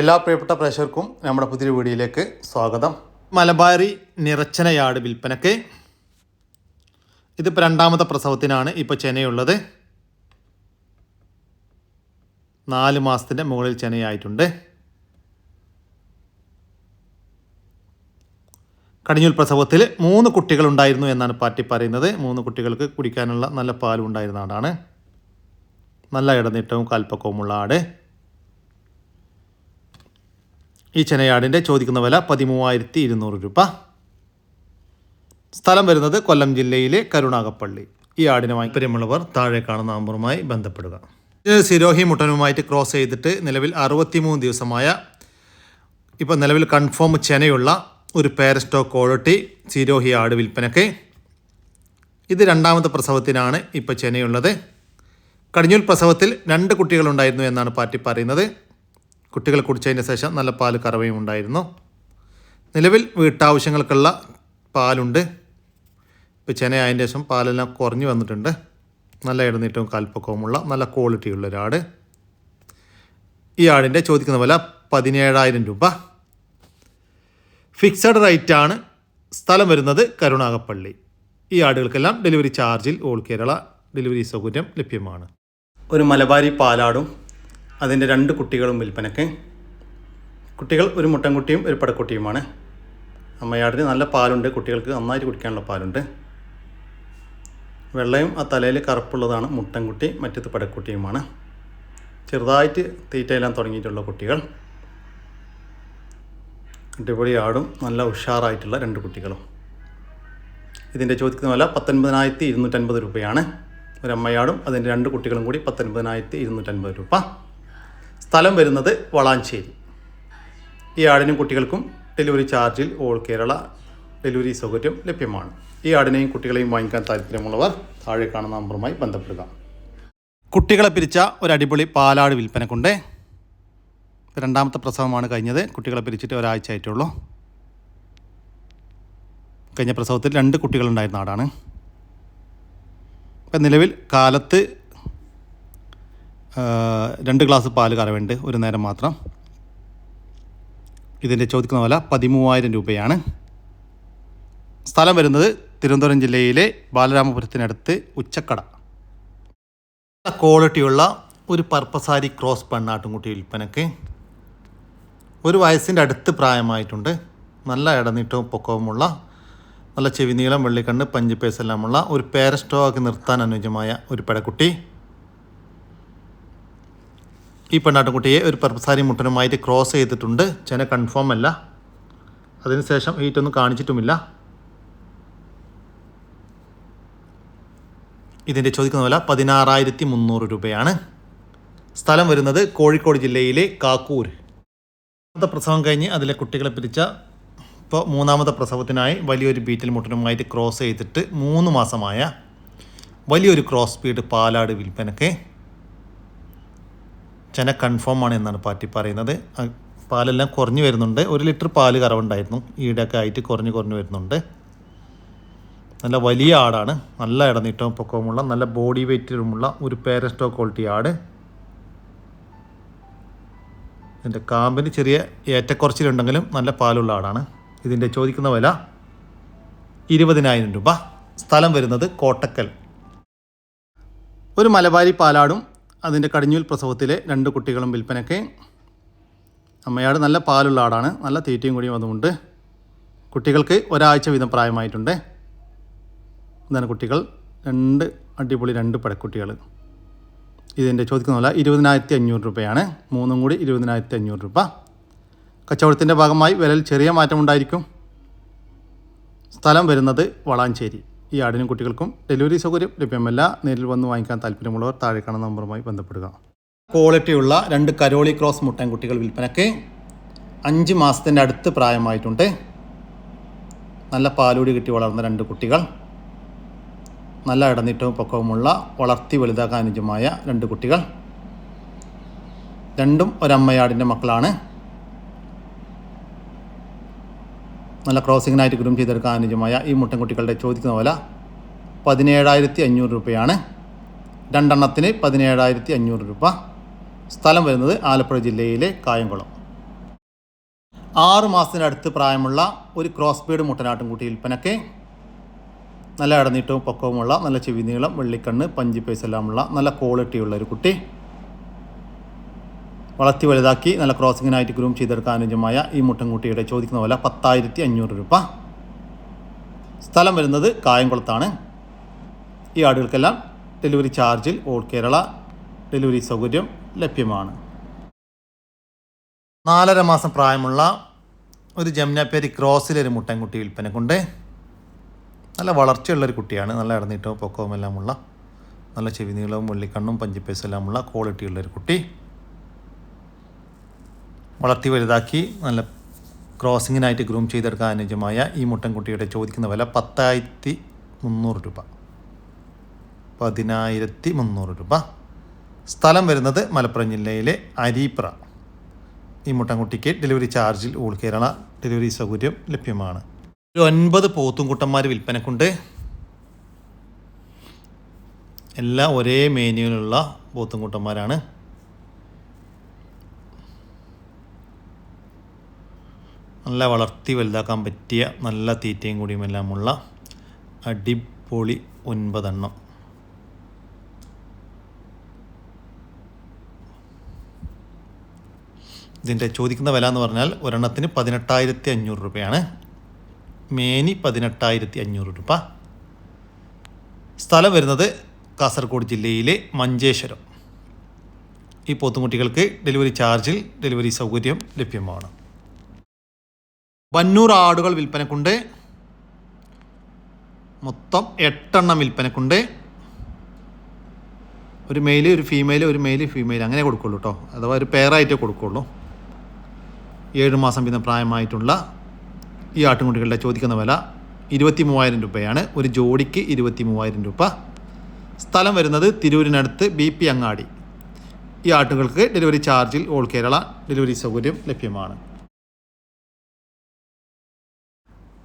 എല്ലാ പ്രിയപ്പെട്ട പ്രേക്ഷകർക്കും നമ്മുടെ പുതിയ വീഡിയോയിലേക്ക് സ്വാഗതം. മലബാരി നിറച്ചനയാട് വിൽപ്പനക്ക്. ഇതിപ്പോൾ രണ്ടാമത്തെ പ്രസവത്തിനാണ് ഇപ്പോൾ ചെനയുള്ളത്. നാല് മാസത്തിന്റെ മുകളിൽ ചെനയായിട്ടുണ്ട്. കടിഞ്ഞൂൽ പ്രസവത്തിൽ മൂന്ന് കുട്ടികളുണ്ടായിരുന്നു എന്നാണ് പാർട്ടി പറയുന്നത്. മൂന്ന് കുട്ടികൾക്ക് കുടിക്കാനുള്ള നല്ല പാലും ഉണ്ടായിരുന്ന ആടാണ്. നല്ല ഇടനീട്ടവും കാൽപ്പക്കവുമുള്ള ആട്. ഈ ചെനയാടിന്റെ ചോദിക്കുന്ന വില പതിമൂവായിരത്തി ഇരുന്നൂറ് രൂപ. സ്ഥലം വരുന്നത് കൊല്ലം ജില്ലയിലെ കരുണാകപ്പള്ളി. ഈ ആടിനെ താല്പര്യമുള്ളവർ താഴെ കാണുന്ന നമ്പറുമായി ബന്ധപ്പെടുക. സിരോഹി മുട്ടനുമായിട്ട് ക്രോസ് ചെയ്തിട്ട് നിലവിൽ അറുപത്തിമൂന്ന് ദിവസമായ ഇപ്പോൾ നിലവിൽ കൺഫേം ചെനയുള്ള ഒരു പേരസ്റ്റോ ക്വാളിറ്റി സിരോഹി ആട് വിൽപ്പനയ്ക്ക് ഇത് രണ്ടാമത്തെ പ്രസവത്തിനാണ് ഇപ്പോൾ ചെനയുള്ളത് കടിഞ്ഞൂൽ പ്രസവത്തിൽ രണ്ട് കുട്ടികളുണ്ടായിരുന്നു എന്നാണ് പാർട്ടി പറയുന്നത്. കുട്ടികൾ കുടിച്ചതിന് ശേഷം നല്ല പാൽ കറവയും ഉണ്ടായിരുന്നു. നിലവിൽ വീട്ടാവശ്യങ്ങൾക്കുള്ള പാലുണ്ട്. ഇപ്പോൾ ചെനയായതിന് ശേഷം പാലെല്ലാം കുറഞ്ഞു വന്നിട്ടുണ്ട്. നല്ല ഇടനീട്ടവും കാൽപ്പക്കവുമുള്ള നല്ല ക്വാളിറ്റിയുള്ള ഒരാട്. ഈ ആടിന്റെ ചോദിക്കുന്ന വില പതിനേഴായിരം രൂപ. ഫിക്സഡ് റേറ്റാണ്. സ്ഥലം വരുന്നത് കരുണാകപ്പള്ളി ഈ ആടുകൾക്കെല്ലാം ഡെലിവറി ചാർജിൽ ഓൾ കേരള ഡെലിവറി സൗകര്യം ലഭ്യമാണ്. ഒരു മലബാരി പാലാടും അതിന്റെ രണ്ട് കുട്ടികളും വിൽപ്പനയ്ക്ക്. കുട്ടികൾ ഒരു മുട്ടൻകുട്ടിയും ഒരു പടക്കുട്ടിയുമാണ്. അമ്മയാടിന് നല്ല പാലുണ്ട്. കുട്ടികൾക്ക് നന്നായിട്ട് കുടിക്കാനുള്ള പാലുണ്ട്. വെള്ളയും ആ തലയിൽ കറുപ്പുള്ളതാണ് മുട്ടൻകുട്ടി മറ്റത് പടക്കുട്ടിയുമാണ്. ചെറുതായിട്ട് തീറ്റയെല്ലാം തുടങ്ങിയിട്ടുള്ള കുട്ടികൾ. അടിപൊളി ആടും നല്ല ഉഷാറായിട്ടുള്ള രണ്ട് കുട്ടികളും. ഇതിന്റെ ചോദിക്കുന്ന വില പത്തൊൻപതിനായിരത്തി ഇരുന്നൂറ്റൻപത് രൂപയാണ്. ഒരമ്മയാടും അതിന്റെ രണ്ട് കുട്ടികളും കൂടി പത്തൊൻപതിനായിരത്തി ഇരുന്നൂറ്റൻപത് രൂപ. സ്ഥലം വരുന്നത് വളാഞ്ചേരി. ഈ ആടിനും കുട്ടികൾക്കും ഡെലിവറി ചാർജിൽ ഓൾ കേരള ഡെലിവറി സൗകര്യം ലഭ്യമാണ്. ഈ ആടിനെയും കുട്ടികളെയും വാങ്ങിക്കാൻ താല്പര്യമുള്ളവർ താഴെ കാണുന്ന നമ്പറുമായി ബന്ധപ്പെടുക. കുട്ടികളെ പിരിച്ച ഒരു അടിപൊളി പാലാട് വിൽപ്പനക്കുണ്ട് രണ്ടാമത്തെ പ്രസവമാണ് കഴിഞ്ഞത്. കുട്ടികളെ പിരിച്ചിട്ട് ഒരാഴ്ച ആയിട്ടുള്ളൂ. കഴിഞ്ഞ പ്രസവത്തിൽ രണ്ട് കുട്ടികളുണ്ടായിരുന്ന ആടാണ്. ഇപ്പം നിലവിൽ കാലത്ത് രണ്ട് ഗ്ലാസ് പാൽ കറവുണ്ട് ഒരു നേരം മാത്രം. ഇതിന്റെ ചോദിക്കുന്ന വില പതിമൂവായിരം രൂപയാണ്. സ്ഥലം വരുന്നത് തിരുവനന്തപുരം ജില്ലയിലെ ബാലരാമപുരത്തിനടുത്ത് ഉച്ചക്കട. നല്ല ക്വാളിറ്റിയുള്ള ഒരു പർപ്പസാരി ക്രോസ് പെണ്ണാട്ടുംകുട്ടി വിൽപ്പനയ്ക്ക് ഒരു വയസ്സിന്റെ അടുത്ത് പ്രായമായിട്ടുണ്ട്. നല്ല ഇടനീട്ടവും പൊക്കവുമുള്ള നല്ല ചെവിനീളം വെള്ളിക്കണ്ണ് പഞ്ച് എല്ലാമുള്ള ഒരു പേരസ്റ്റോ ആക്കി നിർത്താൻ അനുയോജ്യമായ ഒരു പെടക്കുട്ടി. ഈ പെണ്ണാട്ടുംകുട്ടിയെ ഒരു പർപ്പസാരി മുട്ടനുമായിട്ട് ക്രോസ് ചെയ്തിട്ടുണ്ട്. ചെന കൺഫേം അല്ല. അതിനുശേഷം ഹീറ്റൊന്നും കാണിച്ചിട്ടുമില്ല. ഇതിന്റെ ചോദിക്കുന്ന വില പതിനാറായിരത്തി മുന്നൂറ് രൂപയാണ്. സ്ഥലം വരുന്നത് കോഴിക്കോട് ജില്ലയിലെ കാക്കൂർ. മൂന്നാമത്തെ പ്രസവം കഴിഞ്ഞ് അതിലെ കുട്ടികളെ പിരിച്ച ഇപ്പോൾ മൂന്നാമത്തെ പ്രസവത്തിനായി വലിയൊരു ബീറ്റിൽ മുട്ടനുമായിട്ട് ക്രോസ് ചെയ്തിട്ട് മൂന്ന് മാസമായ വലിയൊരു ക്രോസ് സ്പീഡ് പാലാട് വിൽപ്പനക്ക് ചെന കൺഫേം ആണ് എന്നാണ് പാർട്ടി പറയുന്നത്. പാലെല്ലാം കുറഞ്ഞു വരുന്നുണ്ട്. ഒരു ലിറ്റർ പാൽ കറവുണ്ടായിരുന്നു. ഈടൊക്കെ ആയിട്ട് കുറഞ്ഞു കുറഞ്ഞു വരുന്നുണ്ട്. നല്ല വലിയ ആടാണ്. നല്ല ഇടനീട്ടവും പൊക്കവുമുള്ള നല്ല ബോഡി വെയ്റ്റുമുള്ള ഒരു പേരസ്റ്റോ ക്വാളിറ്റി ആട്. ഇതിന്റെ കാമ്പിന് ചെറിയ ഏറ്റക്കുറച്ചിലുണ്ടെങ്കിലും നല്ല പാലുള്ള ആടാണ്. ഇതിന്റെ ചോദിക്കുന്ന വില ഇരുപതിനായിരം രൂപ. സ്ഥലം വരുന്നത് കോട്ടക്കൽ. ഒരു മലബാരി പാലാടും അതിന്റെ കടിഞ്ഞൂൽ പ്രസവത്തിലെ രണ്ട് കുട്ടികളും വിൽപ്പനയ്ക്ക്. അമ്മയാട് നല്ല പാലുള്ള ആടാണ്. നല്ല തീറ്റയും കൂടിയും അതുമുണ്ട്. കുട്ടികൾക്ക് ഒരാഴ്ച വീതം പ്രായമായിട്ടുണ്ട്. ഇതാണ് കുട്ടികൾ. രണ്ട് അടിപൊളി രണ്ട് പടക്കുട്ടികൾ ഇതിന്റെ ചോദിക്കുന്ന വില ഇരുപതിനായിരത്തി അഞ്ഞൂറ് രൂപയാണ്. മൂന്നും കൂടി ഇരുപതിനായിരത്തി അഞ്ഞൂറ് രൂപ. കച്ചവടത്തിന്റെ ഭാഗമായി വിലയിൽ ചെറിയ മാറ്റമുണ്ടായിരിക്കും. സ്ഥലം വരുന്നത് വളാഞ്ചേരി. ഈ ആടിനും കുട്ടികൾക്കും ഡെലിവറി സൗകര്യം ലഭ്യമല്ല. നേരിൽ വന്ന് വാങ്ങിക്കാൻ താല്പര്യമുള്ളവർ താഴെ കാണുന്ന നമ്പറുമായി ബന്ധപ്പെടുക. ക്വാളിറ്റിയുള്ള രണ്ട് കരോളി ക്രോസ് മുട്ടൻ കുട്ടികൾ വിൽപ്പനയ്ക്ക് അഞ്ച് മാസത്തിന്റെ അടുത്ത് പ്രായമായിട്ടുണ്ട്. നല്ല പാലൂടി കിട്ടി വളർന്ന രണ്ട് കുട്ടികൾ. നല്ല ഇടനീട്ടവും പൊക്കവുമുള്ള വളർത്തി വലുതാക്കാൻ അനുജമായ രണ്ട് കുട്ടികൾ. രണ്ടും ഒരമ്മയാടിന്റെ മക്കളാണ്. നല്ല ക്രോസിങ്ങിനായിട്ട് ഗ്രൂം ചെയ്തെടുക്കാൻ അനുജമായ ഈ മുട്ടൻകുട്ടികളുടെ ചോദിക്കുന്ന വില പതിനേഴായിരത്തി അഞ്ഞൂറ് രൂപയാണ്. രണ്ടെണ്ണത്തിന് പതിനേഴായിരത്തി അഞ്ഞൂറ് രൂപ. സ്ഥലം വരുന്നത് ആലപ്പുഴ ജില്ലയിലെ കായംകുളം. ആറ് മാസത്തിനടുത്ത് പ്രായമുള്ള ഒരു ക്രോസ് ബീഡ് മുട്ടനാട്ടുംകുട്ടി വിൽപ്പനയ്ക്ക് നല്ല ഇടനീട്ടവും പൊക്കവുമുള്ള നല്ല ചെവി നീളം വെള്ളിക്കണ്ണ് പഞ്ചി പേസ് എല്ലാമുള്ള നല്ല ക്വാളിറ്റിയുള്ള ഒരു കുട്ടി. വളർത്തി വലുതാക്കി നല്ല ക്രോസിങ്ങിനായിട്ട് ഗ്രൂം ചെയ്തെടുക്കാൻ അനുജമായ ഈ മുട്ടൻകുട്ടിയുടെ ചോദിക്കുന്ന പോലെ പത്തായിരത്തി അഞ്ഞൂറ് രൂപ. സ്ഥലം വരുന്നത് കായംകുളത്താണ്. ഈ ആടുകൾക്കെല്ലാം ഡെലിവറി ചാർജിൽ ഓൾ കേരള ഡെലിവറി സൗകര്യം ലഭ്യമാണ്. നാലര മാസം പ്രായമുള്ള ഒരു ജമുനാപ്പേരി ക്രോസിലൊരു മുട്ടൻകുട്ടി വിൽപ്പന കൊണ്ട് നല്ല വളർച്ചയുള്ളൊരു കുട്ടിയാണ്. നല്ല ഇടനീട്ടവും പൊക്കവും എല്ലാമുള്ള നല്ല ചെവി നീളവും വെള്ളിക്കണ്ണും പഞ്ചിപ്പേസും എല്ലാമുള്ള ക്വാളിറ്റിയുള്ളൊരു കുട്ടി. വളർത്തി വലുതാക്കി നല്ല ക്രോസിങ്ങിനായിട്ട് ഗ്രൂം ചെയ്തെടുക്കാൻ അനുയോജ്യമായ ഈ മുട്ടൻകുട്ടിയുടെ ചോദിക്കുന്ന വില പത്തായിരത്തി മുന്നൂറ് രൂപ. പതിനായിരത്തി മുന്നൂറ് രൂപ. സ്ഥലം വരുന്നത് മലപ്പുറം ജില്ലയിലെ അരീപ്ര. ഈ മുട്ടൻകുട്ടിക്ക് ഡെലിവറി ചാർജിൽ ഓൾ കേരള ഡെലിവറി സൗകര്യം ലഭ്യമാണ്. ഒരു ഒൻപത് പോത്തുംകുട്ടന്മാർ വിൽപ്പനക്കുണ്ട്. എല്ലാം ഒരേ മേനുവിലുള്ള പോത്തുംകുട്ടന്മാരാണ്. നല്ല വളർത്തി വലുതാക്കാൻ പറ്റിയ നല്ല തീറ്റയും കൂടിയും എല്ലാമുള്ള അടിപൊളി ഒൻപതെണ്ണം. ഇതിന്റെ ചോദിക്കുന്ന വില എന്ന് പറഞ്ഞാൽ ഒരെണ്ണത്തിന് പതിനെട്ടായിരത്തി അഞ്ഞൂറ് രൂപയാണ്. മേനി പതിനെട്ടായിരത്തി അഞ്ഞൂറ് രൂപ. സ്ഥലം വരുന്നത് കാസർഗോഡ് ജില്ലയിലെ മഞ്ചേശ്വരം. ഈ പോത്തുംകുട്ടികൾക്ക് ഡെലിവറി ചാർജിൽ ഡെലിവറി സൗകര്യം ലഭ്യമാണ്. വന്നൂർ ആടുകൾ വിൽപ്പനക്കുണ്ട്. മൊത്തം എട്ടെണ്ണം വിൽപ്പനക്കുണ്ട്. ഒരു മെയിൽ ഒരു ഫീമെയിൽ ഒരു മെയിൽ ഫീമെയിൽ അങ്ങനെ കൊടുക്കുള്ളൂ കേട്ടോ അഥവാ ഒരു പെയറായിട്ടേ കൊടുക്കുള്ളൂ. ഏഴ് മാസം പിന്നെ പ്രായമായിട്ടുള്ള ഈ ആട്ടുംകുട്ടികളുടെ ചോദിക്കുന്ന വില ഇരുപത്തി മൂവായിരം രൂപയാണ്. ഒരു ജോഡിക്ക് ഇരുപത്തി മൂവായിരം രൂപ. സ്ഥലം വരുന്നത് തിരൂരിനടുത്ത് ബി പി അങ്ങാടി. ഈ ആട്ടുകൾക്ക് ഡെലിവറി ചാർജിൽ ഓൾ കേരള ഡെലിവറി സൗകര്യം ലഭ്യമാണ്.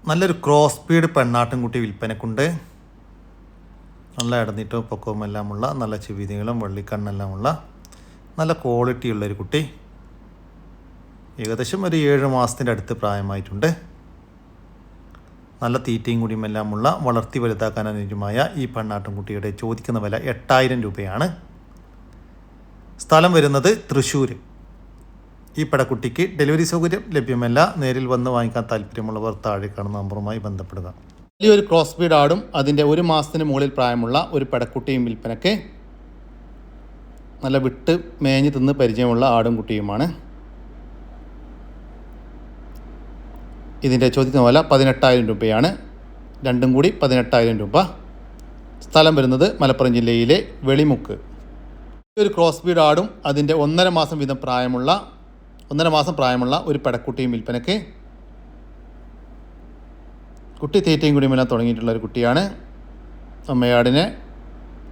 നല്ലൊരു ക്രോസ് സ്പീഡ് പെണ്ണാട്ടുംകുട്ടി വിൽപ്പനക്കുണ്ട്. നല്ല ഇടനീട്ടവും പൊക്കവും എല്ലാമുള്ള നല്ല ചെവിതീകളും വള്ളിക്കണ്ണെല്ലാം ഉള്ള നല്ല ക്വാളിറ്റിയുള്ളൊരു കുട്ടി. ഏകദേശം ഒരു ഏഴ് മാസത്തിന്റെ അടുത്ത് പ്രായമായിട്ടുണ്ട്. നല്ല തീറ്റയും കൂടിയും എല്ലാമുള്ള വളർത്തി വലുതാക്കാൻ അനുയോജ്യമായ ഈ പെണ്ണാട്ടുംകുട്ടിയുടെ ചോദിക്കുന്ന വില എട്ടായിരം രൂപയാണ്. സ്ഥലം വരുന്നത് തൃശ്ശൂർ ഈ പടക്കുട്ടിക്ക് ഡെലിവറി സൗകര്യം ലഭ്യമല്ല. നേരിൽ വന്ന് വാങ്ങിക്കാൻ താല്പര്യമുള്ളവർ താഴെ കാണുന്ന നമ്പറുമായി ബന്ധപ്പെടുക. വലിയൊരു ക്രോസ് ബീഡ് ആടും അതിന്റെ ഒരു മാസത്തിന് മുകളിൽ പ്രായമുള്ള ഒരു പടക്കുട്ടിയും വിൽപ്പനയ്ക്ക് നല്ല വിട്ട് മേഞ്ഞ് തിന്ന് പരിചയമുള്ള ആടും കുട്ടിയുമാണ്. ഇതിന്റെ ചോദിക്കുന്ന വില പതിനെട്ടായിരം രൂപയാണ്. രണ്ടും കൂടി പതിനെട്ടായിരം രൂപ. സ്ഥലം വരുന്നത് മലപ്പുറം ജില്ലയിലെ വെളിമുക്ക്. ഒരു ക്രോസ് ബീഡ് ആടും അതിന്റെ ഒന്നര മാസം വീതം പ്രായമുള്ള ഒന്നര മാസം പ്രായമുള്ള ഒരു പടക്കുട്ടിയും വിൽപ്പനയ്ക്ക് കുട്ടി തീറ്റയും കുടിയുമെല്ലാം തുടങ്ങിയിട്ടുള്ള ഒരു കുട്ടിയാണ്. അമ്മയാടിനെ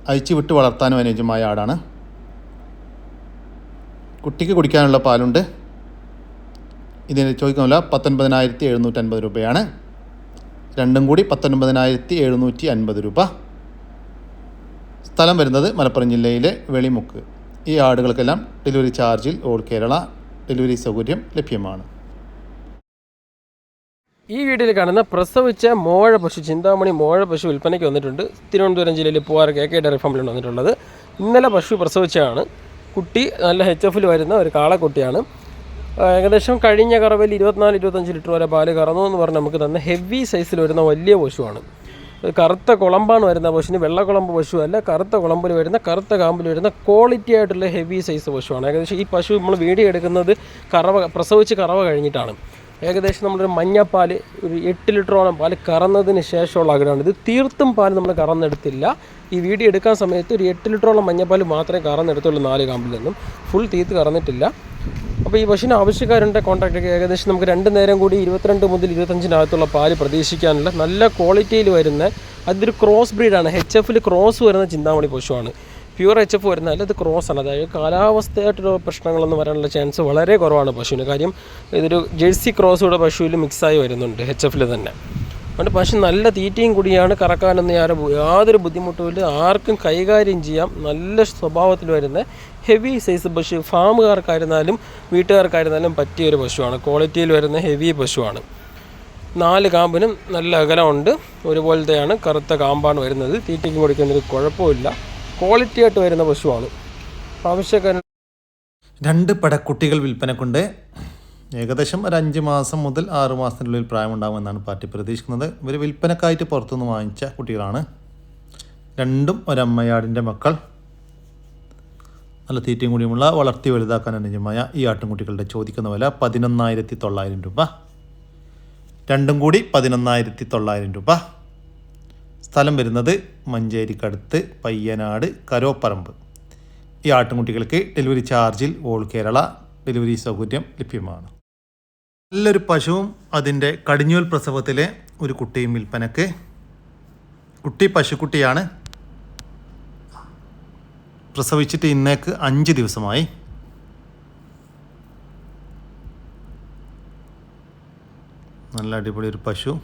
അയച്ചു വിട്ട് വളർത്താനും അനുയോജ്യമായ ആടാണ്. കുട്ടിക്ക് കുടിക്കാനുള്ള പാലുണ്ട്. ഇതിന് ചോദിക്കുന്നില്ല പത്തൊൻപതിനായിരത്തി എഴുന്നൂറ്റി അൻപത് രൂപയാണ്. രണ്ടും കൂടി പത്തൊൻപതിനായിരത്തി എഴുന്നൂറ്റി അൻപത് രൂപ. സ്ഥലം വരുന്നത് മലപ്പുറം ജില്ലയിലെ വെളിമുക്ക്. ഈ ആടുകൾക്കെല്ലാം ഡെലിവറി ചാർജിൽ ഓൾ കേരള ഡെലിവറി സൗകര്യം ലഭ്യമാണ്. ഈ വീഡിയോയിൽ കാണുന്ന പ്രസവിച്ച മോഴ പശു ചിന്താമണി മോഴ പശു വിൽപ്പനയ്ക്ക് വന്നിട്ടുണ്ട്. തിരുവനന്തപുരം ജില്ലയിൽ പൂവാർ കെ കെ ഡയറി ഫാമിലാണ് വന്നിട്ടുള്ളത്. ഇന്നലെ പശു പ്രസവിച്ചതാണ്. കുട്ടി നല്ല എച്ച് എഫിൽ വരുന്ന ഒരു കാളക്കുട്ടിയാണ്. ഏകദേശം കഴിഞ്ഞ കറവിൽ ഇരുപത്തിനാല് ഇരുപത്തഞ്ച് ലിറ്റർ വരെ പാൽ കറന്നു എന്ന് പറഞ്ഞ് നമുക്ക് തന്നെ ഹെവി സൈസിൽ വരുന്ന വലിയ പശുവാണ്. കറുത്ത കുളമ്പാണ് വരുന്ന പശുവിന് വെള്ള കുളമ്പ് പശു അല്ല കറുത്ത കുളമ്പിൽ വരുന്ന കറുത്ത കാമ്പിൽ വരുന്ന ക്വാളിറ്റി ആയിട്ടുള്ള ഹെവി സൈസ് പശുവാണ്. ഏകദേശം ഈ പശു നമ്മൾ വീഡിയോ എടുക്കുന്നത് കറവ പ്രസവിച്ച് കറവ കഴിഞ്ഞിട്ടാണ്. ഏകദേശം നമ്മളൊരു മഞ്ഞപ്പാൽ ഒരു എട്ട് ലിറ്ററോളം പാൽ കറന്നതിന് ശേഷമുള്ള അകിടാണ് ഇത് തീർത്തും പാൽ നമ്മൾ കറന്നെടുത്തില്ല. ഈ വീഡിയോ എടുക്കാൻ സമയത്ത് ഒരു എട്ട് ലിറ്ററോളം മഞ്ഞപ്പാൽ മാത്രമേ കറന്നെടുത്തുള്ളൂ നാല് കാമ്പിൽ നിന്നും. ഫുൾ തീർത്ത് കറന്നിട്ടില്ല. അപ്പോൾ ഈ പശുവിന് ആവശ്യക്കാരുണ്ട് കോൺട്രാക്ട് ഏകദേശം നമുക്ക് രണ്ട് നേരം കൂടി ഇരുപത്തിരണ്ട് മുതൽ ഇരുപത്തഞ്ചിനകത്തുള്ള പാൽ പ്രതീക്ഷിക്കാനുള്ള നല്ല ക്വാളിറ്റിയിൽ വരുന്ന അതൊരു ക്രോസ് ബ്രീഡാണ് എച്ച് എഫിൽ ക്രോസ് വരുന്ന ചിന്താമണി പശുവാണ്. പ്യുവർ എച്ച് എഫ് വരുന്ന അത് ക്രോസ് ആണ്. അതായത് കാലാവസ്ഥയായിട്ടുള്ള പ്രശ്നങ്ങളൊന്നും വരാനുള്ള ചാൻസ് വളരെ കുറവാണ് പശുവിന്. കാര്യം ഇതൊരു ജേഴ്സി ക്രോസ് കൂടെ പശുവിൽ മിക്സായി വരുന്നുണ്ട് എച്ച് എഫിൽ തന്നെ. അതുകൊണ്ട് പശു നല്ല തീറ്റയും കൂടിയാണ് കറക്കാനൊന്നും ബു- യാതൊരു ബുദ്ധിമുട്ടുമില്ല ആർക്കും കൈകാര്യം ചെയ്യാം. നല്ല സ്വഭാവത്തിൽ വരുന്ന ഹെവി സൈസ് പശു ഫാമുകാർക്കായിരുന്നാലും വീട്ടുകാർക്കായിരുന്നാലും പറ്റിയ ഒരു പശുവാണ് ക്വാളിറ്റിയിൽ വരുന്ന ഹെവി പശുവാണ്. നാല് കാമ്പിനും നല്ല അകലമുണ്ട്. ഒരുപോലത്തെയാണ് കറുത്ത കാമ്പാണ് വരുന്നത്. തീറ്റയ്ക്ക് കൊടുക്കുന്നൊരു കുഴപ്പമില്ല. ക്വാളിറ്റി ആയിട്ട് വരുന്ന പശുവാണ്. ആവശ്യക്കാരൻ രണ്ട് പടക്കുട്ടികൾ വിൽപ്പനക്കുണ്ട്. ഏകദേശം ഒരു അഞ്ച് മാസം മുതൽ ആറ് മാസത്തിനുള്ളിൽ പ്രായമുണ്ടാകുമെന്നാണ് പാർട്ടി പ്രതീക്ഷിക്കുന്നത്. ഇവർ വിൽപ്പനക്കായിട്ട് പുറത്തുനിന്ന് വാങ്ങിച്ച കുട്ടികളാണ്. രണ്ടും ഒരമ്മയാടിന്റെ മക്കൾ. നല്ല തീറ്റയും കൂടിയുമുള്ള വളർത്തി വലുതാക്കാൻ അനുജമായ ഈ ആട്ടിൻകുട്ടികളുടെ ചോദിക്കുന്ന വില പതിനൊന്നായിരത്തി തൊള്ളായിരം രൂപ. രണ്ടും കൂടി പതിനൊന്നായിരത്തി തൊള്ളായിരം രൂപ. സ്ഥലം വരുന്നത് മഞ്ചേരിക്കടുത്ത് പയ്യനാട് കരോപ്പറമ്പ്. ഈ ആട്ടിൻകുട്ടികൾക്ക് ഡെലിവറി ചാർജിൽ ഓൾ കേരള ഡെലിവറി സൗകര്യം ലഭ്യമാണ്. നല്ലൊരു പശുവും അതിന്റെ കടിഞ്ഞൂൽ പ്രസവത്തിലെ ഒരു കുട്ടിയും വിൽപ്പനക്ക്. കുട്ടി പശുക്കുട്ടിയാണ്. പ്രസവിച്ചിട്ട് ഇന്നേക്ക് അഞ്ച് ദിവസമായി. നല്ല അടിപൊളി ഒരു പശു.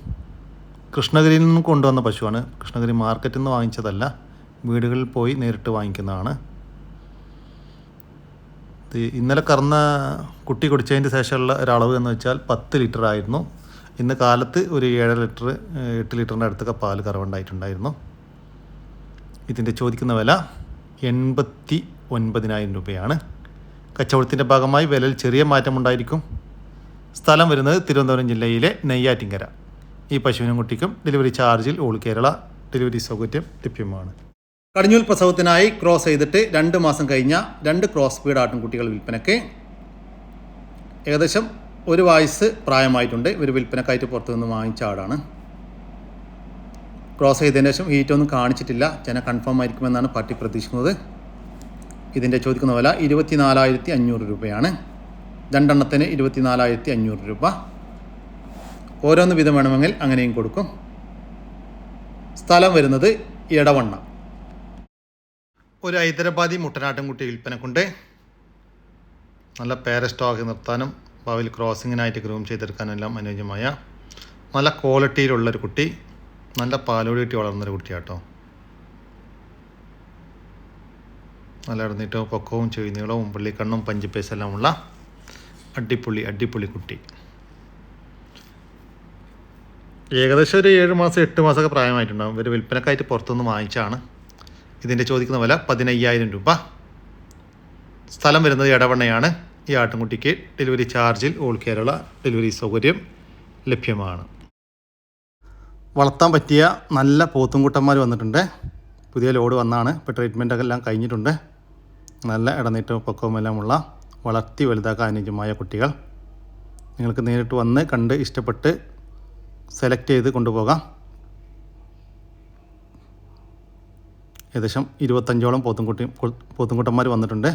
കൃഷ്ണഗിരിയിൽ നിന്നും കൊണ്ടുവന്ന പശുവാണ്. കൃഷ്ണഗിരി മാർക്കറ്റിൽ നിന്ന് വാങ്ങിച്ചതല്ല. വീടുകളിൽ പോയി നേരിട്ട് വാങ്ങിക്കുന്നതാണ്. ഇന്നലെ കറന്ന കുട്ടി കുടിച്ചതിന്റെ ശേഷമുള്ള ഒരളവ് എന്ന് വെച്ചാൽ പത്ത് ലിറ്റർ ആയിരുന്നു. ഇന്ന് കാലത്ത് ഒരു ഏഴ് ലിറ്റർ എട്ട് ലിറ്ററിന്റെ അടുത്തൊക്കെ പാൽ കറവുണ്ടായിട്ടുണ്ടായിരുന്നു. ഇതിന്റെ ചോദിക്കുന്ന വില എൺപത്തി ഒൻപതിനായിരം രൂപയാണ്. കച്ചവടത്തിന്റെ ഭാഗമായി വിലയിൽ ചെറിയ മാറ്റമുണ്ടായിരിക്കും. സ്ഥലം വരുന്നത് തിരുവനന്തപുരം ജില്ലയിലെ നെയ്യാറ്റിങ്കര. ഈ പശുവിനും കുട്ടിക്കും ഡെലിവറി ചാർജിൽ ഓൾ കേരള ഡെലിവറി സൗകര്യം ലഭ്യമാണ്. കടിഞ്ഞൂൽ പ്രസവത്തിനായി ക്രോസ് ചെയ്തിട്ട് രണ്ട് മാസം കഴിഞ്ഞ രണ്ട് ക്രോസ് ബീഡ് ആട്ടിൻകുട്ടികൾ വിൽപ്പനയ്ക്ക് ഏകദേശം ഒരു വയസ്സ് പ്രായമായിട്ടുണ്ട്. ഇവർ വിൽപ്പനക്കായിട്ട് പുറത്തു നിന്ന് വാങ്ങിച്ച ആടാണ് ക്രോസ് ചെയ്തതിന് ശേഷം ഹീറ്റൊന്നും കാണിച്ചിട്ടില്ല. ജന കൺഫേം ആയിരിക്കുമെന്നാണ് പാർട്ടി പ്രതീക്ഷിക്കുന്നത്. ഇതിന്റെ ചോദിക്കുന്ന വില ഇരുപത്തി നാലായിരത്തി അഞ്ഞൂറ് രൂപയാണ്. രണ്ടെണ്ണത്തിന് ഇരുപത്തി നാലായിരത്തി അഞ്ഞൂറ് രൂപ. ഓരോന്ന് വിധം വേണമെങ്കിൽ അങ്ങനെയും കൊടുക്കും. സ്ഥലം വരുന്നത് ഇടവണ്ണ ഒരു ഹൈദരാബാദി മുട്ടനാട്ടുംകുട്ടി വിൽപ്പനക്കുണ്ട്. നല്ല പേര സ്റ്റോക്ക് നിർത്താനും ഭാവിയിൽ ക്രോസിങ്ങിനായിട്ട് ഗ്രൂം ചെയ്തെടുക്കാനും എല്ലാം അനുയോജ്യമായ നല്ല ക്വാളിറ്റിയിലുള്ളൊരു കുട്ടി നല്ല പാലോടി കിട്ടി വളർന്നൊരു കുട്ടിയാട്ടോ. നല്ല ഇടന്നിട്ടും പൊക്കവും ചെവിനീളവും പള്ളിക്കണ്ണും പഞ്ചിപ്പേസെല്ലാം ഉള്ള അടിപൊളി അടിപൊളി കുട്ടി. ഏകദേശം ഒരു ഏഴ് മാസം എട്ട് മാസമൊക്കെ പ്രായമായിട്ടുണ്ടാകും ഇവർ വിൽപ്പനക്കായിട്ട് പുറത്തുനിന്ന് വാങ്ങിച്ചാണ് ഇതിന്റെ ചോദിക്കുന്ന വില പതിനയ്യായിരം രൂപ. സ്ഥലം വരുന്നത് ഇടവണ്ണയാണ് ഈ ആട്ടിൻകുട്ടിക്ക് ഡെലിവറി ചാർജിൽ ഓൾ കേരള ഡെലിവറി സൗകര്യം ലഭ്യമാണ്. വളർത്താൻ പറ്റിയ നല്ല പോത്തുംകുട്ടന്മാർ വന്നിട്ടുണ്ട്. പുതിയ ലോഡ് വന്നാണ്. ഇപ്പോൾ ട്രീറ്റ്മെന്റ് എല്ലാം കഴിഞ്ഞിട്ടുണ്ട്. നല്ല ഇടനീട്ടവും പൊക്കവും എല്ലാമുള്ള വളർത്തി വലുതാക്കാൻ അനുയോജ്യമായ കുട്ടികൾ. നിങ്ങൾക്ക് നേരിട്ട് വന്ന് കണ്ട് ഇഷ്ടപ്പെട്ട് സെലക്ട് ചെയ്ത് കൊണ്ടുപോകാം. ഏകദേശം ഇരുപത്തഞ്ചോളം പോത്തുംകുട്ടി പോത്തുംകുട്ടന്മാർ വന്നിട്ടുണ്ട്.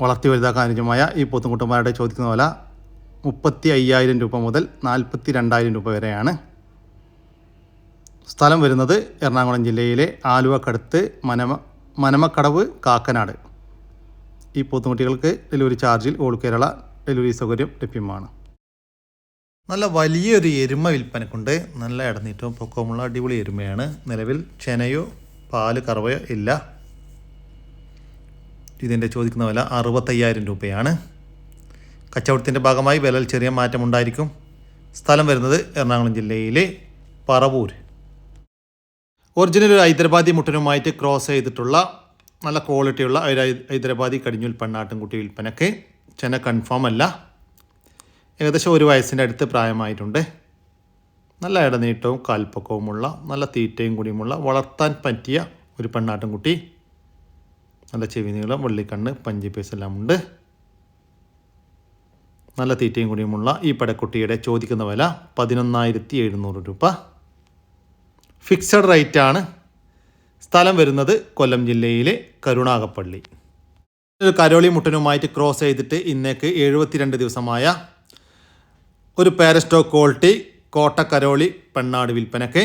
വളർത്തി വലുതാക്കാൻ അനുജമായ ഈ പോത്തുംകുട്ടന്മാരുടെ ചോദിക്കുന്ന വില മുപ്പത്തി അയ്യായിരം രൂപ മുതൽ നാൽപ്പത്തി രണ്ടായിരം രൂപ വരെയാണ്. സ്ഥലം വരുന്നത് എറണാകുളം ജില്ലയിലെ ആലുവക്കടുത്ത് മനമ മനമക്കടവ് കാക്കനാട്. ഈ പോത്തുകുട്ടികൾക്ക് ഡെലിവറി ചാർജിൽ ഓൾ കേരള ഡെലിവറി സൗകര്യം ലഭ്യമാണ്. നല്ല വലിയൊരു എരുമ വിൽപ്പനക്കുണ്ട്. നല്ല ഇടനീറ്റവും പൊക്കവുമുള്ള അടിപൊളി എരുമയാണ്. നിലവിൽ ചെനയോ പാൽ കറവയോ ഇല്ല. ഇതിന്റെ ചോദിക്കുന്ന വില അറുപത്തയ്യായിരം രൂപയാണ്. കച്ചവടത്തിന്റെ ഭാഗമായി വിലയിൽ ചെറിയ മാറ്റമുണ്ടായിരിക്കും സ്ഥലം വരുന്നത് എറണാകുളം ജില്ലയിലെ പറവൂർ. ഒറിജിനൽ ഒരു ഹൈദരാബാദി മുട്ടനുമായിട്ട് ക്രോസ് ചെയ്തിട്ടുള്ള നല്ല ക്വാളിറ്റിയുള്ള ഒരു ഹൈദരാബാദി കടിഞ്ഞൂൽ പെണ്ണാട്ടുംകുട്ടി വിൽപ്പനക്ക്. ചെന കൺഫേം അല്ല. ഏകദേശം ഒരു വയസ്സിന്റെ അടുത്ത് പ്രായമായിട്ടുണ്ട്. നല്ല ഇടനീട്ടവും കാൽപ്പക്കവുമുള്ള നല്ല തീറ്റയും കൂടിയുമുള്ള വളർത്താൻ പറ്റിയ ഒരു പെണ്ണാട്ടുംകുട്ടി. നല്ല ചെവി നീളം വെള്ളിക്കണ്ണ് പേസ് എല്ലാം ഉണ്ട് നല്ല തീറ്റയും കൂടിയുമുള്ള ഈ പടക്കുട്ടിയുടെ ചോദിക്കുന്ന വില പതിനൊന്നായിരത്തി എഴുന്നൂറ് രൂപ. ഫിക്സഡ് റേറ്റ് ആണ് സ്ഥലം വരുന്നത് കൊല്ലം ജില്ലയിലെ കരുണാകപ്പള്ളി കരോളി മുട്ടനുമായിട്ട് ക്രോസ് ചെയ്തിട്ട് ഇന്നേക്ക് എഴുപത്തിരണ്ട് ദിവസമായ ഒരു പാരസ്റ്റോ ക്വാളിറ്റി കോട്ട കരോളി പെണ്ണാട് വിൽപ്പനക്ക്.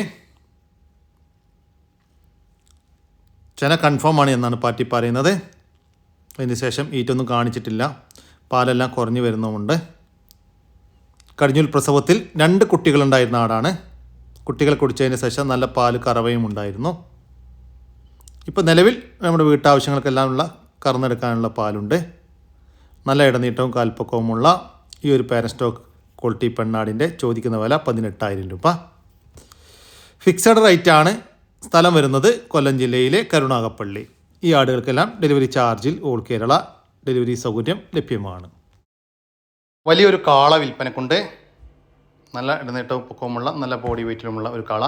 ചെന കൺഫേം ആണ് എന്നാണ് പാർട്ടി പറയുന്നത്. അതിന് ശേഷം ഈറ്റൊന്നും കാണിച്ചിട്ടില്ല. പാലെല്ലാം കുറഞ്ഞു വരുന്നുമുണ്ട് കടിഞ്ഞൂൽ പ്രസവത്തിൽ രണ്ട് കുട്ടികളുണ്ടായിരുന്ന ആടാണ്. കുട്ടികൾ കുടിച്ചതിന് ശേഷം നല്ല പാൽ കറവയും ഉണ്ടായിരുന്നു. ഇപ്പോൾ നിലവിൽ നമ്മുടെ വീട്ടാവശ്യങ്ങൾക്കെല്ലാം ഉള്ള കറന്നെടുക്കാനുള്ള പാലുണ്ട്. നല്ല ഇടനീട്ടവും കാൽപ്പക്കവുമുള്ള ഈ ഒരു പാരൻ സ്റ്റോക്ക് ക്വാളിറ്റി പെണ്ണാടിന്റെ ചോദിക്കുന്ന വില പതിനെട്ടായിരം രൂപ. ഫിക്സഡ് റേറ്റാണ് സ്ഥലം വരുന്നത് കൊല്ലം ജില്ലയിലെ കരുണാകപ്പള്ളി ഈ ആടുകൾക്കെല്ലാം ഡെലിവറി ചാർജിൽ ഓൾ കേരള ഡെലിവറി സൗകര്യം ലഭ്യമാണ്. വലിയൊരു കാള വിൽപ്പനക്കുണ്ട്. നല്ല ഇടനീട്ടവും പൊക്കവുമുള്ള നല്ല ബോഡി വെയിറ്റിലുമുള്ള ഒരു കാള.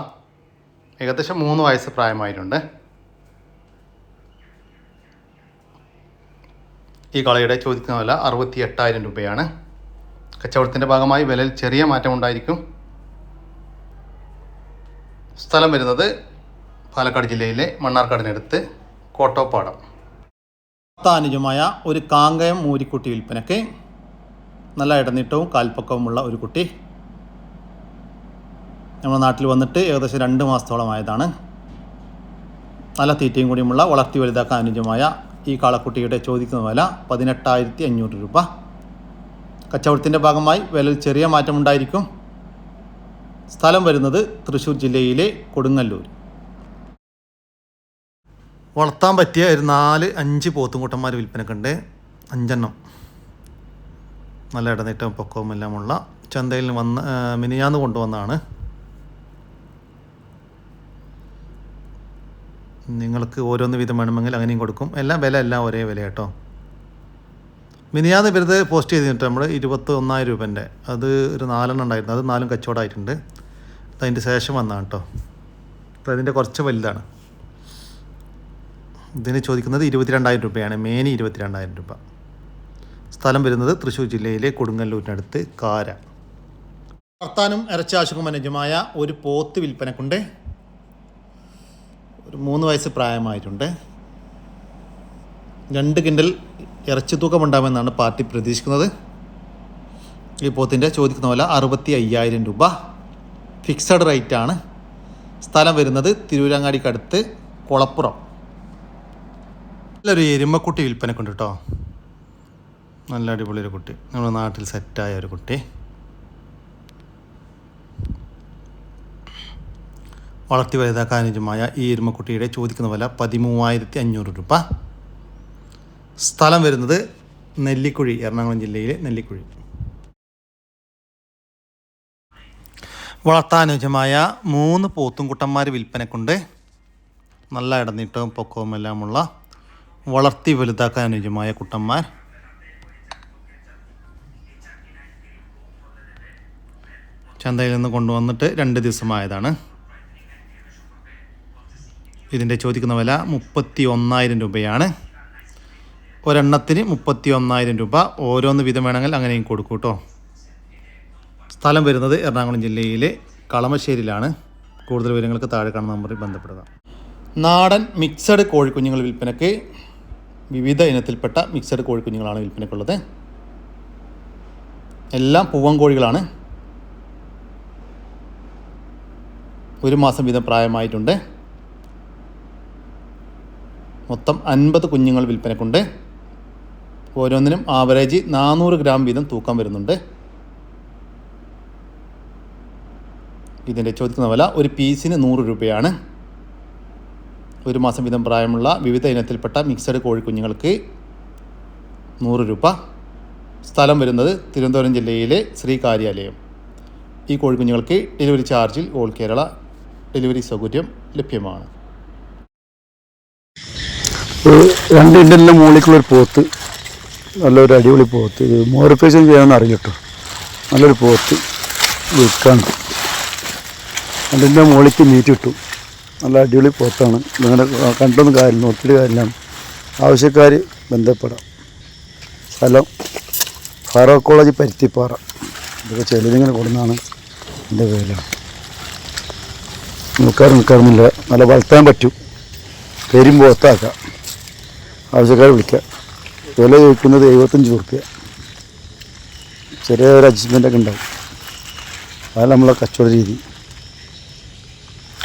ഏകദേശം മൂന്ന് വയസ്സ് പ്രായമായിട്ടുണ്ട്. ഈ കാളയുടെ ചോദിക്കുന്ന വില അറുപത്തി എട്ടായിരം രൂപയാണ്. കച്ചവടത്തിന്റെ ഭാഗമായി വിലയിൽ ചെറിയ മാറ്റം ഉണ്ടായിരിക്കും. സ്ഥലം വരുന്നത് പാലക്കാട് ജില്ലയിലെ മണ്ണാർക്കാടിനടുത്ത് കോട്ടോപ്പാടം അനുജമായ ഒരു കാങ്കയം മൂരിക്കുട്ടി വിൽപ്പനയ്ക്ക് നല്ല ഇടനീട്ടവും കാൽപ്പക്കവുമുള്ള ഒരു കുട്ടി. നമ്മുടെ നാട്ടിൽ വന്നിട്ട് ഏകദേശം രണ്ട് മാസത്തോളമായതാണ് നല്ല തീറ്റയും കൂടിയുമുള്ള വളർത്തി വലുതാക്കാൻ അനുജമായ ഈ കാളക്കുട്ടിയുടെ ചോദിക്കുന്ന വില പതിനെട്ടായിരത്തി അഞ്ഞൂറ് രൂപ. കച്ചവടത്തിന്റെ ഭാഗമായി വിലയിൽ ചെറിയ മാറ്റമുണ്ടായിരിക്കും. സ്ഥലം വരുന്നത് തൃശ്ശൂർ ജില്ലയിലെ കൊടുങ്ങല്ലൂർ. വളർത്താൻ പറ്റിയ ഒരു നാല് അഞ്ച് പോത്തുംകൂട്ടന്മാർ വിൽപ്പനക്കുണ്ട്. അഞ്ചെണ്ണം. നല്ല ഇടനീട്ടവും പൊക്കവും എല്ലാമുള്ള ചന്തയിൽ വന്ന് മിനിയാന്ന് കൊണ്ടുവന്നാണ് നിങ്ങൾക്ക് ഓരോന്ന് വീതം വേണമെങ്കിൽ അങ്ങനെയും കൊടുക്കും. എല്ലാം വില എല്ലാം ഒരേ വില കേട്ടോ മിനിയാന്ന് വെറുതെ പോസ്റ്റ് ചെയ്തിട്ട് നമ്മൾ ഇരുപത്തി ഒന്നായിരം രൂപന്റെ. അത് ഒരു നാലെണ്ണം ഉണ്ടായിരുന്നു. അത് നാലും കച്ചവടമായിട്ടുണ്ട്. അതിന്റെ ശേഷം വന്നതാണ് കേട്ടോ. അതിന്റെ കുറച്ച് വലുതാണ്. ഇതിന് ചോദിക്കുന്നത് ഇരുപത്തിരണ്ടായിരം രൂപയാണ്. മേനി ഇരുപത്തിരണ്ടായിരം രൂപ. സ്ഥലം വരുന്നത് തൃശ്ശൂർ ജില്ലയിലെ കൊടുങ്ങല്ലൂരിനടുത്ത് കാര. വർത്താനും ഇറച്ചാശുഖം അനുജമായ ഒരു പോത്ത് വിൽപ്പനക്കുണ്ട്. ഒരു മൂന്ന് വയസ്സ് പ്രായമായിട്ടുണ്ട്. രണ്ട് കിൻഡൽ ഇറച്ചി തൂക്കമുണ്ടാകുമെന്നാണ് പാർട്ടി പ്രതീക്ഷിക്കുന്നത്. ഈ പോത്തിന്റെ ചോദിക്കുന്ന വില അറുപത്തി അയ്യായിരം രൂപ. ഫിക്സഡ് റേറ്റ് ആണ് സ്ഥലം വരുന്നത് തിരൂരങ്ങാടിക്കടുത്ത് കുളപ്പുറം. നല്ലൊരു എരുമക്കുട്ടി വിൽപ്പനക്കുണ്ട് കേട്ടോ നല്ല അടിപൊളി ഒരു കുട്ടി. നമ്മുടെ നാട്ടിൽ സെറ്റായ ഒരു കുട്ടി. വളർത്തി വലുതാക്കാനുജമായ ഈ എരുമക്കുട്ടിയുടെ ചോദിക്കുന്ന വില പതിമൂവായിരത്തി അഞ്ഞൂറ് രൂപ. സ്ഥലം വരുന്നത് നെല്ലിക്കുഴി എറണാകുളം ജില്ലയിലെ നെല്ലിക്കുഴി. വളർത്താനുജമായ മൂന്ന് പോത്തുംകുട്ടന്മാർ വിൽപ്പനക്കുണ്ട്. നല്ല ഇടനീട്ടവും പൊക്കവും എല്ലാമുള്ള വളർത്തി വലുതാക്കാൻ അനുയോജ്യമായ കുട്ടന്മാർ. ചന്തയിൽ നിന്ന് കൊണ്ടുവന്നിട്ട് രണ്ട് ദിവസമായതാണ്. ഇതിന്റെ ചോദിക്കുന്ന വില മുപ്പത്തി ഒന്നായിരം രൂപയാണ്. ഒരെണ്ണത്തിന് മുപ്പത്തി ഒന്നായിരം രൂപ. ഓരോന്ന് വീതം വേണമെങ്കിൽ അങ്ങനെയും കൊടുക്കും കേട്ടോ സ്ഥലം വരുന്നത് എറണാകുളം ജില്ലയിലെ കളമശ്ശേരിയിലാണ്. കൂടുതൽ വിവരങ്ങൾക്ക് താഴെ കാണുന്ന നമ്പറിൽ ബന്ധപ്പെടുക. നാടൻ മിക്സഡ് കോഴിക്കുഞ്ഞുങ്ങൾ വിൽപ്പനയ്ക്ക് വിവിധ ഇനത്തിൽപ്പെട്ട മിക്സഡ് കോഴിക്കുഞ്ഞുങ്ങളാണ് വിൽപ്പനയ്ക്കുള്ളത് എല്ലാം പൂവൻ കോഴികളാണ്. ഒരു മാസം വീതം പ്രായമായിട്ടുണ്ട്. മൊത്തം അൻപത് കുഞ്ഞുങ്ങൾ വിൽപ്പനക്കുണ്ട്. ഓരോന്നിനും ആവറേജ് നാനൂറ് ഗ്രാം വീതം തൂക്കം വരുന്നുണ്ട്. ഇതിന്റെ ചോദിക്കുന്ന വില ഒരു പീസിന് നൂറ് രൂപയാണ്. ഒരു മാസം വീതം പ്രായമുള്ള വിവിധ ഇനത്തിൽപ്പെട്ട മിക്സഡ് കോഴിക്കുഞ്ഞുങ്ങൾക്ക് നൂറ് രൂപ. സ്ഥലം വരുന്നത് തിരുവനന്തപുരം ജില്ലയിലെ ശ്രീ കാര്യാലയം ഈ കോഴിക്കുഞ്ഞുങ്ങൾക്ക് ഡെലിവറി ചാർജിൽ ഓൾ കേരള ഡെലിവറി സൗകര്യം ലഭ്യമാണ്. രണ്ട് ഇന്റലിന്റെ മുകളിലേക്കുള്ളൊരു പോത്ത് നല്ലൊരു അടിപൊളി പോത്ത്. ഇത് മോഡിഫിക്കേഷൻ ചെയ്യാമെന്ന് അറിഞ്ഞിട്ടോ? നല്ലൊരു പോത്ത് വിൽക്കാൻ. അതിന്റെ മുകളിലേക്ക് മീറ്റ് കിട്ടും നല്ല അടിപൊളി പോത്താണ്. ഇങ്ങനെ കണ്ടൊന്നും കാര്യം നോക്കിയിട്ട് കാര്യമില്ല. ആവശ്യക്കാർ ബന്ധപ്പെടാം. സ്ഥലം ഫാറോ കോളേജ് പരുത്തിപ്പാറ. ഇതൊക്കെ ചെലവിങ്ങനെ കൊടുന്നാണ് എന്റെ പേരിലാണ് നിൽക്കാറ് നിൽക്കാറൊന്നുമില്ല. നല്ല വളർത്താൻ പറ്റും. പേരും പോത്താക്കാം. ആവശ്യക്കാർ വിളിക്കാം. വില ചോദിക്കുന്നത് എഴുപത്തഞ്ച് റുപ്യ ചെറിയ ഒരു അഡ്ജസ്റ്റ്മെന്റൊക്കെ ഉണ്ടാവും. അതാണ് നമ്മളെ കച്ചവട രീതി.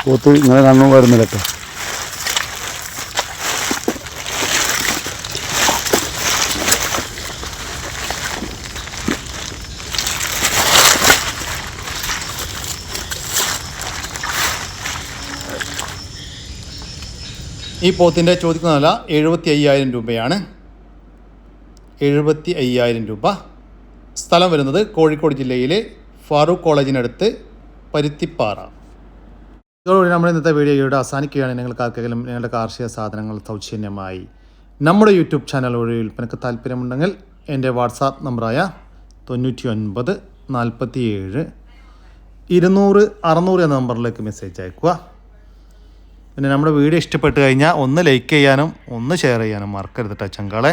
പോത്ത് ഇങ്ങനെ കാണുമ്പോൾ വരുന്നില്ല കേട്ടോ. ഈ പോത്തിന്റെ ചോദിക്കുന്ന നില എഴുപത്തി അയ്യായിരം രൂപയാണ് എഴുപത്തി അയ്യായിരം രൂപ. സ്ഥലം വരുന്നത് കോഴിക്കോട് ജില്ലയിലെ ഫാറൂഖ് കോളേജിനടുത്ത് പരുത്തിപ്പാറ. ഇതോടുകൂടി നമ്മുടെ ഇന്നത്തെ വീഡിയോ ഇവിടെ അവസാനിക്കുകയാണ്. നിങ്ങൾക്ക് ആർക്കെങ്കിലും നിങ്ങളുടെ കാർഷിക സാധനങ്ങൾ സൗജന്യമായി നമ്മുടെ യൂട്യൂബ് ചാനൽ വഴി വിൽപ്പനക്ക് താല്പര്യമുണ്ടെങ്കിൽ എന്റെ വാട്സാപ്പ് നമ്പറായ തൊണ്ണൂറ്റി ഒൻപത് നാൽപ്പത്തി ഏഴ് ഇരുന്നൂറ് അറുന്നൂറ് എന്ന നമ്പറിലേക്ക് മെസ്സേജ് അയക്കുക. പിന്നെ നമ്മുടെ വീഡിയോ ഇഷ്ടപ്പെട്ട് കഴിഞ്ഞാൽ ഒന്ന് ലൈക്ക് ചെയ്യാനും ഒന്ന് ഷെയർ ചെയ്യാനും മറക്കരുത് കേട്ടോ ചങ്കാളെ.